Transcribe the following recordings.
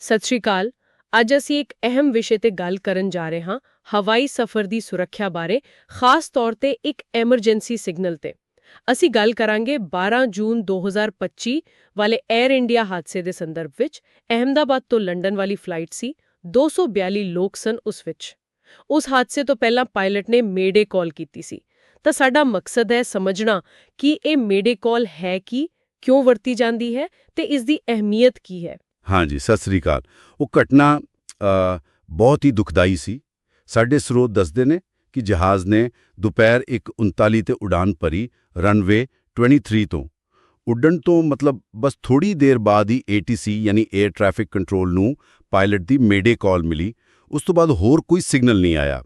ਸਤਿ ਸ਼੍ਰੀ ਅਕਾਲ। ਅੱਜ ਅਸੀਂ ਇੱਕ ਅਹਿਮ ਵਿਸ਼ੇ ਤੇ ਗੱਲ ਕਰਨ ਜਾ ਰਹੇ ਹਾਂ, ਹਵਾਈ ਸਫ਼ਰ ਦੀ ਸੁਰੱਖਿਆ ਬਾਰੇ, ਖਾਸ ਤੌਰ ਤੇ ਇੱਕ ਐਮਰਜੈਂਸੀ ਸਿਗਨਲ ਤੇ। ਅਸੀਂ ਗੱਲ ਕਰਾਂਗੇ 12 ਜੂਨ 2025 ਵਾਲੇ 에ਅਰ ਇੰਡੀਆ ਹਾਦਸੇ ਦੇ ਸੰਦਰਭ ਵਿੱਚ। ਅਹਿਮਦਾਬਾਦ ਤੋਂ ਲੰਡਨ ਵਾਲੀ ਫਲਾਈਟ ਸੀ 242 ਲੋਕ ਸਨ ਉਸ ਵਿੱਚ। ਉਸ ਹਾਦਸੇ ਤੋਂ ਪਹਿਲਾਂ ਪਾਇਲਟ ਨੇ ਮੇਡੇ ਕਾਲ ਕੀਤੀ ਸੀ। ਤਾਂ ਸਾਡਾ ਮਕਸਦ ਹੈ ਸਮਝਣਾ ਕਿ ਇਹ ਮੇਡੇ ਕਾਲ ਹੈ ਕੀ, ਕਿਉਂ ਵਰਤੀ ਜਾਂਦੀ ਹੈ ਤੇ ਇਸ ਦੀ ਅਹਿਮੀਅਤ ਕੀ ਹੈ। ਹਾਂਜੀ, ਸਤਿ ਸ੍ਰੀ ਅਕਾਲ। ਉਹ ਘਟਨਾ ਬਹੁਤ ਹੀ ਦੁਖਦਾਈ ਸੀ। ਸਾਡੇ ਸਰੋਤ ਦੱਸਦੇ ਨੇ ਕਿ ਜਹਾਜ਼ ਨੇ ਦੁਪਹਿਰ 1:39 ਤੇ ਉਡਾਨ ਭਰੀ ਰਨਵੇ 23 ਤੋਂ ਉੱਡਣ ਤੋਂ ਮਤਲਬ ਬਸ ਥੋੜੀ ਦੇਰ ਬਾਅਦ ਹੀ ATC ਯਾਨੀ 에ਅਰ ਟ੍ਰੈਫਿਕ ਕੰਟਰੋਲ ਨੂੰ ਪਾਇਲਟ ਦੀ ਮੇਡੇ ਕਾਲ ਮਿਲੀ। ਉਸ ਤੋਂ ਬਾਅਦ ਹੋਰ ਕੋਈ ਸਿਗਨਲ ਨਹੀਂ ਆਇਆ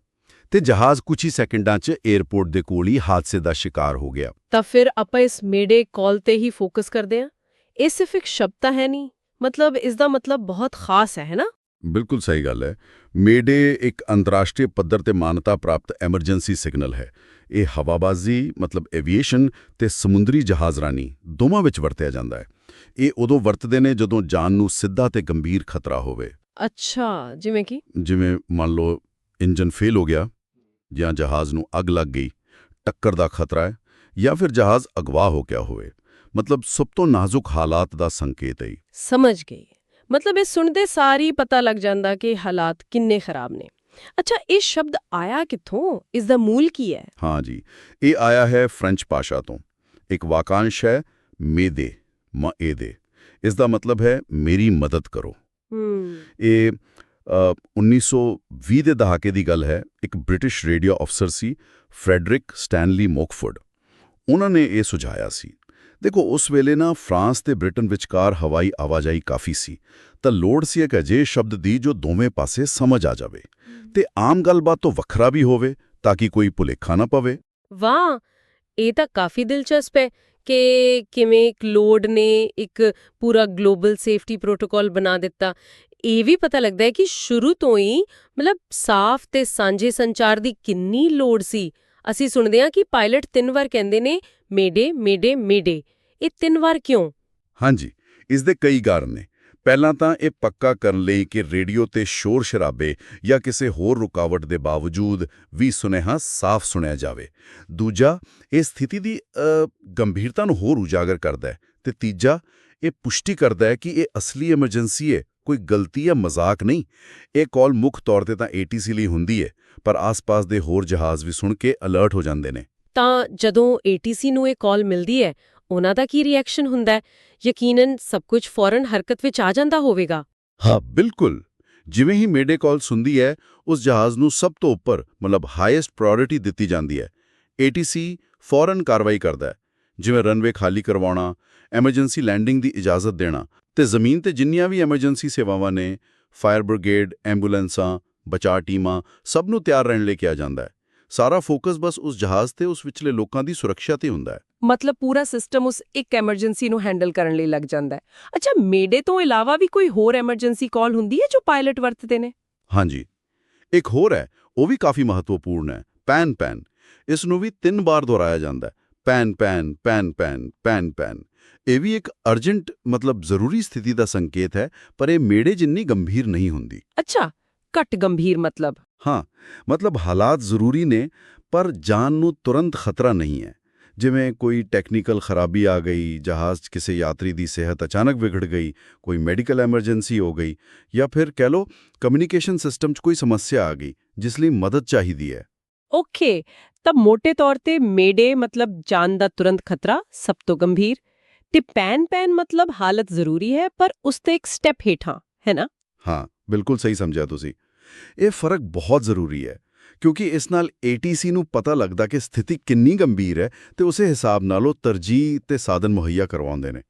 ਤੇ ਜਹਾਜ਼ ਕੁਝ ਹੀ ਸੈਕਿੰਡਾਂ 'ਚ 에ਅਰਪੋਰਟ ਦੇ ਕੋਲ ਹੀ ਹਾਦਸੇ ਦਾ ਸ਼ਿਕਾਰ ਹੋ ਗਿਆ। ਤਾਂ ਫਿਰ ਆਪਾਂ ਇਸ ਮੇਡੇ ਕਾਲ ਤੇ ਹੀ ਫੋਕਸ ਕਰਦੇ ਹਾਂ? ਇਹ ਸਿਰਫ ਇੱਕ ਸ਼ਬਦ ਤਾਂ ਹੈ ਨਹੀਂ। ਮਤਲਬ ਇਸ ਦਾ ਮਤਲਬ ਬਹੁਤ ਖਾਸ ਹੈ ਹੈ ਨਾ? ਬਿਲਕੁਲ ਸਹੀ ਗੱਲ ਹੈ। ਮੇਡੇ ਇੱਕ ਅੰਤਰਰਾਸ਼ਟਰੀ ਪੱਧਰ ਤੇ ਮਾਨਤਾ ਪ੍ਰਾਪਤ ਐਮਰਜੈਂਸੀ ਸਿਗਨਲ ਹੈ। ਇਹ ਹਵਾਬਾਜ਼ੀ ਮਤਲਬ ਐਵੀਏਸ਼ਨ ਤੇ ਸਮੁੰਦਰੀ ਜਹਾਜ਼ਰਾਨੀ ਦੋਵਾਂ ਵਿੱਚ ਵਰਤਿਆ ਜਾਂਦਾ ਹੈ। ਇਹ ਉਦੋਂ ਵਰਤਦੇ ਨੇ ਜਦੋਂ ਜਾਨ ਨੂੰ ਸਿੱਧਾ ਤੇ ਗੰਭੀਰ ਖਤਰਾ ਹੋਵੇ। ਅੱਛਾ ਜਿਵੇਂ ਕਿ? ਜਿਵੇਂ ਮੰਨ ਲਓ ਇੰਜਨ ਫੇਲ ਹੋ ਗਿਆ ਜਾਂ ਜਹਾਜ਼ ਨੂੰ ਅੱਗ ਲੱਗ ਗਈ ਟੱਕਰ ਦਾ ਖਤਰਾ ਹੈ ਜਾਂ ਫਿਰ ਜਹਾਜ਼ ਅਗਵਾ ਹੋ ਗਿਆ ਹੋਵੇ। ਮਤਲਬ ਸਭ ਤੋਂ ਨਾਜ਼ੁਕ ਹਾਲਾਤ ਦਾ ਸੰਕੇਤ ਹੈ। ਸਮਝ ਗਈ। ਮਤਲਬ ਇਹ ਸੁਣਦੇ ਸਾਰੀ ਪਤਾ ਲੱਗ ਜਾਂਦਾ ਕਿ ਹਾਲਾਤ ਕਿੰਨੇ ਖਰਾਬ ਨੇ। ਅੱਛਾ ਇਹ ਸ਼ਬਦ ਆਇਆ ਕਿੱਥੋਂ? ਇਸ ਦਾ ਮੂਲ ਕੀ ਹੈ? ਹਾਂ ਜੀ ਇਹ ਆਇਆ ਹੈ ਫ੍ਰੈਂਚ ਭਾਸ਼ਾ ਤੋਂ। ਇੱਕ ਵਾਕਾਂਸ਼ ਹੈ ਮੇਦੇ ਮਏਦੇ ਇਸ ਦਾ ਮਤਲਬ ਹੈ ਮੇਰੀ ਮਦਦ ਕਰੋ। ਹੂੰ। ਇਹ ਅ, 1920 ਦੇ ਦਹਾਕੇ ਦੀ ਗੱਲ ਹੈ। ਇੱਕ ਬ੍ਰਿਟਿਸ਼ ਰੇਡੀਓ ਅਫਸਰ ਸੀ ਫ੍ਰੈਡਰਿਕ ਸਟੈਨਲੀ ਮੋਕਫੋਰਡ। ਉਹਨਾਂ ਨੇ ਇਹ ਸੁਝਾਇਆ ਸੀ। ਦੇਖੋ ਉਸ ਵੇਲੇ ਨਾ ਫਰਾਂਸ ਤੇ ਬ੍ਰਿਟਨ ਵਿਚਕਾਰ ਹਵਾਈ ਆਵਾਜਾਈ ਕਾਫੀ ਸੀ ਤਾਂ ਲੋੜ ਸੀ ਇੱਕ ਅਜਿਹੇ ਸ਼ਬਦ ਦੀ ਜੋ ਦੋਵੇਂ ਪਾਸੇ ਸਮਝ ਆ ਜਾਵੇ ਤੇ ਆਮ ਗੱਲਬਾਤ ਤੋਂ ਵੱਖਰਾ ਵੀ ਹੋਵੇ ਤਾਂ ਕਿ ਕੋਈ ਭੁਲੇਖਾ ਨਾ ਪਵੇ। ਵਾਹ! ਇਹ ਤਾਂ ਕਾਫੀ ਦਿਲਚਸਪ ਹੈ ਕਿ ਕਿਵੇਂ ਇੱਕ ਲੋਡ ਨੇ ਇੱਕ ਪੂਰਾ ਗਲੋਬਲ ਸੇਫਟੀ ਪ੍ਰੋਟੋਕਾਲ ਬਣਾ ਦਿੱਤਾ। ਇਹ ਵੀ ਪਤਾ ਲੱਗਦਾ ਹੈ ਕਿ ਸ਼ੁਰੂ ਤੋਂ ਹੀ ਮਤਲਬ ਸਾਫ਼ ਤੇ ਸਾਂਝੇ ਸੰਚਾਰ ਦੀ ਕਿੰਨੀ ਲੋੜ ਸੀ। ਅਸੀਂ ਸੁਣਦੇ ਹਾਂ ਕਿ ਪਾਇਲਟ ਤਿੰਨ ਵਾਰ ਕਹਿੰਦੇ ਨੇ, ਮੇਡੇ ਮੇਡੇ ਮੇਡੇ। ਇਹ ਤਿੰਨ ਵਾਰ ਕਿਉਂ? ਹਾਂਜੀ, ਇਸ ਦੇ ਕਈ ਕਾਰਨ ਨੇ। ਪਹਿਲਾਂ ਤਾਂ ਇਹ ਪੱਕਾ ਕਰਨ ਲਈ ਕਿ ਰੇਡੀਓ ਤੇ ਸ਼ੋਰ ਸ਼ਰਾਬੇ ਜਾਂ ਕਿਸੇ ਹੋਰ ਰੁਕਾਵਟ ਦੇ ਬਾਵਜੂਦ ਵੀ ਸੁਨੇਹਾ ਸਾਫ਼ ਸੁਣਿਆ ਜਾਵੇ। ਦੂਜਾ, ਇਹ ਸਥਿਤੀ ਦੀ ਗੰਭੀਰਤਾ ਨੂੰ ਹੋਰ ਉਜਾਗਰ ਕਰਦਾ ਹੈ। ਤੇ ਤੀਜਾ ਇਹ ਪੁਸ਼ਟੀ ਕਰਦਾ ਹੈ ਕਿ ਇਹ ਅਸਲੀ ਐਮਰਜੈਂਸੀ ਹੈ ਕੋਈ ਗਲਤੀ ਜਾਂ ਮਜ਼ਾਕ ਨਹੀਂ। ਇਹ ਕਾਲ ਮੁੱਖ ਤੌਰ ਤੇ ਤਾਂ ATC ਲਈ ਹੁੰਦੀ ਹੈ ਪਰ ਆਸ-ਪਾਸ ਦੇ ਹੋਰ ਜਹਾਜ਼ ਵੀ ਸੁਣ ਕੇ ਅਲਰਟ ਹੋ ਜਾਂਦੇ ਨੇ। ਤਾਂ ਜਦੋਂ ATC ਨੂੰ ਇਹ ਕਾਲ ਮਿਲਦੀ ਹੈ ਉਹਨਾਂ ਦਾ ਕੀ ਰਿਐਕਸ਼ਨ ਹੁੰਦਾ ਹੈ? ਯਕੀਨਨ ਸਭ ਕੁਝ ਫੌਰਨ ਹਰਕਤ ਵਿੱਚ ਆ ਜਾਂਦਾ ਹੋਵੇਗਾ। ਹਾਂ ਬਿਲਕੁਲ। ਜਿਵੇਂ ਹੀ ਮੇਡੇ ਕਾਲ ਸੁਣਦੀ ਹੈ ਉਸ ਜਹਾਜ਼ ਨੂੰ ਸਭ ਤੋਂ ਉੱਪਰ ਮਤਲਬ ਹਾਈਐਸਟ ਪ੍ਰਾਇੋਰਟੀ ਦਿੱਤੀ ਜਾਂਦੀ ਹੈ। ATC ਫੌਰਨ ਕਾਰਵਾਈ ਕਰਦਾ ਹੈ। ਜਿਵੇਂ ਰਨਵੇ ਖਾਲੀ ਕਰਵਾਉਣਾ ਐਮਰਜੈਂਸੀ ਲੈਂਡਿੰਗ ਦੀ ਇਜਾਜ਼ਤ ਦੇਣਾ ਤੇ ਜ਼ਮੀਨ ਤੇ ਜਿੰਨੀਆਂ ਵੀ ਐਮਰਜੈਂਸੀ ਸੇਵਾਵਾਂ ਨੇ ਫਾਇਰ ਬ੍ਰਿਗੇਡ ਐਂਬੂਲੈਂਸਾਂ ਬਚਾਅ ਟੀਮਾਂ ਸਭ ਨੂੰ ਤਿਆਰ ਰਹਿਣ ਲਈ ਕਿਹਾ ਜਾਂਦਾ ਹੈ। ਸਾਰਾ ਫੋਕਸ ਬਸ ਉਸ ਜਹਾਜ਼ ਤੇ ਉਸ ਵਿਚਲੇ ਲੋਕਾਂ ਦੀ ਸੁਰੱਖਿਆ ਤੇ ਹੁੰਦਾ ਹੈ। ਮਤਲਬ ਪੂਰਾ ਸਿਸਟਮ ਉਸ ਇੱਕ ਐਮਰਜੈਂਸੀ ਨੂੰ ਹੈਂਡਲ ਕਰਨ ਲਈ ਲੱਗ ਜਾਂਦਾ ਹੈ। ਅੱਛਾ ਮੇਡੇ ਤੋਂ ਇਲਾਵਾ ਵੀ ਕੋਈ ਹੋਰ ਐਮਰਜੈਂਸੀ ਕਾਲ ਹੁੰਦੀ ਹੈ ਜੋ ਪਾਇਲਟ ਵਰਤਦੇ ਨੇ? ਹਾਂਜੀ। ਇੱਕ ਹੋਰ ਹੈ ਉਹ ਵੀ ਕਾਫੀ ਮਹੱਤਵਪੂਰਨ ਹੈ ਪੈਨ ਪੈਨ ਇਸ ਨੂੰ ਵੀ ਤਿੰਨ ਵਾਰ ਦੁਹਰਾਇਆ ਜਾਂਦਾ ਹੈ। Pan pan pan pan pan pan. ਇਹ ਵੀ ਇੱਕ ਅਰਜੈਂਟ ਮਤਲਬ ਜ਼ਰੂਰੀ ਸਥਿਤੀ ਦਾ ਸੰਕੇਤ ਹੈ ਪਰ ਇਹ ਮੇੜੇ ਜਿੰਨੀ ਗੰਭੀਰ ਨਹੀਂ ਹੁੰਦੀ। ਅੱਛਾ ਘੱਟ ਗੰਭੀਰ ਮਤਲਬ। ਹਾਂ ਮਤਲਬ ਹਾਲਾਤ ਜ਼ਰੂਰੀ ਨੇ ਪਰ ਜਾਨ ਨੂੰ ਤੁਰੰਤ ਖਤਰਾ ਨਹੀਂ ਹੈ। ਜਿਵੇਂ ਕੋਈ ਟੈਕਨੀਕਲ ਖਰਾਬੀ ਆ ਗਈ ਜਹਾਜ਼ 'ਚ ਕਿਸੇ ਯਾਤਰੀ ਦੀ ਸਿਹਤ ਅਚਾਨਕ ਵਿਗੜ ਗਈ ਕੋਈ ਮੈਡੀਕਲ ਐਮਰਜੈਂਸੀ ਹੋ ਗਈ ਜਾਂ ਫਿਰ ਕਹਿ ਲਓ ਕਮਿਊਨੀਕੇਸ਼ਨ ਸਿਸਟਮ 'ਚ ਕੋਈ ਸਮੱਸਿਆ ਆ ਗਈ ਜਿਸ ਲਈ ਮਦਦ ਚਾਹੀਦੀ ਹੈ। ਓਕੇ ਤਾਂ ਮੋٹے ਤੌਰ ਤੇ ਮੇਡੇ ਮਤਲਬ ਜਾਨ ਦਾ ਤੁਰੰਤ ਖਤਰਾ ਸਭ ਤੋਂ ਗੰਭੀਰ ਤੇ ਪੈਨ ਪੈਨ ਮਤਲਬ ਹਾਲਤ ਜ਼ਰੂਰੀ ਹੈ ਪਰ ਉਸ ਤੇ ਇੱਕ ਸਟੈਪ ਹੇਠਾਂ ਹੈ ਨਾ ਹਾਂ ਬਿਲਕੁਲ ਸਹੀ ਸਮਝਿਆ ਤੁਸੀਂ ਇਹ ਫ਼ਰਕ ਬਹੁਤ ਜ਼ਰੂਰੀ ਹੈ ਕਿਉਂਕਿ ਇਸ ਨਾਲ ATC ਨੂੰ ਪਤਾ ਲੱਗਦਾ ਕਿ ਸਥਿਤੀ ਕਿੰਨੀ ਗੰਭੀਰ ਹੈ ਤੇ ਉਸੇ ਹਿਸਾਬ ਨਾਲ ਉਹ ਤਰਜੀਹ ਤੇ ਸਾਧਨ ਮੁਹੱਈਆ ਕਰਵਾਉਂਦੇ ਨੇ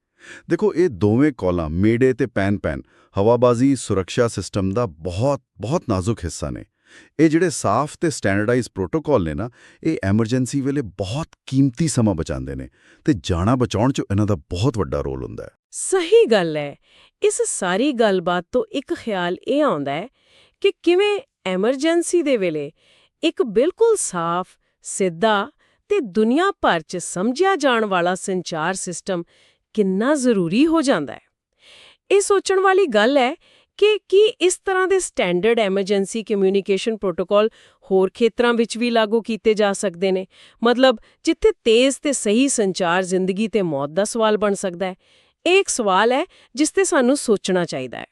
ਦੇਖੋ ਇਹ ਦੋਵੇਂ ਕਾਲਾਂ ਮੇਡੇ ਤੇ ਪੈਨ ਪੈਨ ਹਵਾਬਾਜ਼ੀ ਸੁਰੱਖਿਆ ਸਿਸਟਮ ਦਾ ਬਹੁਤ ਬਹੁਤ ਨਾਜ਼ੁਕ ਹਿੱਸਾ ਨੇ ਇਹ ਜਿਹੜੇ ਸਾਫ਼ ਤੇ ਸਟੈਂਡਰਡਾਈਜ਼ ਪ੍ਰੋਟੋਕਾਲ ਨੇ ਨਾ, ਇਹ ਐਮਰਜੈਂਸੀ ਵੇਲੇ ਬਹੁਤ ਕੀਮਤੀ ਸਮਾਂ ਬਚਾਉਂਦੇ ਨੇ ਤੇ ਜਾਨਾਂ ਬਚਾਉਣ 'ਚ ਇਹਨਾਂ ਦਾ ਬਹੁਤ ਵੱਡਾ ਰੋਲ ਹੁੰਦਾ ਹੈ। ਸਹੀ ਗੱਲ ਹੈ। ਇਸ ਸਾਰੀ ਗੱਲਬਾਤ ਤੋਂ ਇੱਕ ਖਿਆਲ ਇਹ ਆਉਂਦਾ ਹੈ ਕਿ ਕਿਵੇਂ ਐਮਰਜੈਂਸੀ ਦੇ ਵੇਲੇ ਇੱਕ ਬਿਲਕੁਲ ਸਾਫ਼, ਸਿੱਧਾ ਤੇ ਦੁਨੀਆ ਭਰ 'ਚ ਸਮਝਿਆ ਜਾਣ ਵਾਲਾ ਸੰਚਾਰ ਸਿਸਟਮ ਕਿੰਨਾ ਜ਼ਰੂਰੀ ਹੋ ਜਾਂਦਾ ਹੈ। ਇਹ ਸੋਚਣ ਵਾਲੀ ਗੱਲ ਹੈ ਕਿ, ਕੀ ਇਸ ਤਰ੍ਹਾਂ ਦੇ ਸਟੈਂਡਰਡ ਐਮਰਜੈਂਸੀ ਕਮਿਊਨੀਕੇਸ਼ਨ ਪ੍ਰੋਟੋਕਾਲ ਹੋਰ ਖੇਤਰਾਂ ਵਿੱਚ ਵੀ ਲਾਗੂ ਕੀਤੇ ਜਾ ਸਕਦੇ ਨੇ? ਮਤਲਬ, ਜਿੱਥੇ ਤੇਜ਼ ਤੇ ਸਹੀ ਸੰਚਾਰ ਜ਼ਿੰਦਗੀ ਤੇ ਮੌਤ ਦਾ ਸਵਾਲ ਬਣ ਸਕਦਾ ਹੈ। ਇਹ ਇੱਕ ਸਵਾਲ ਹੈ, ਜਿਸ ਤੇ ਸਾਨੂੰ ਸੋਚਣਾ ਚਾਹੀਦਾ ਹੈ।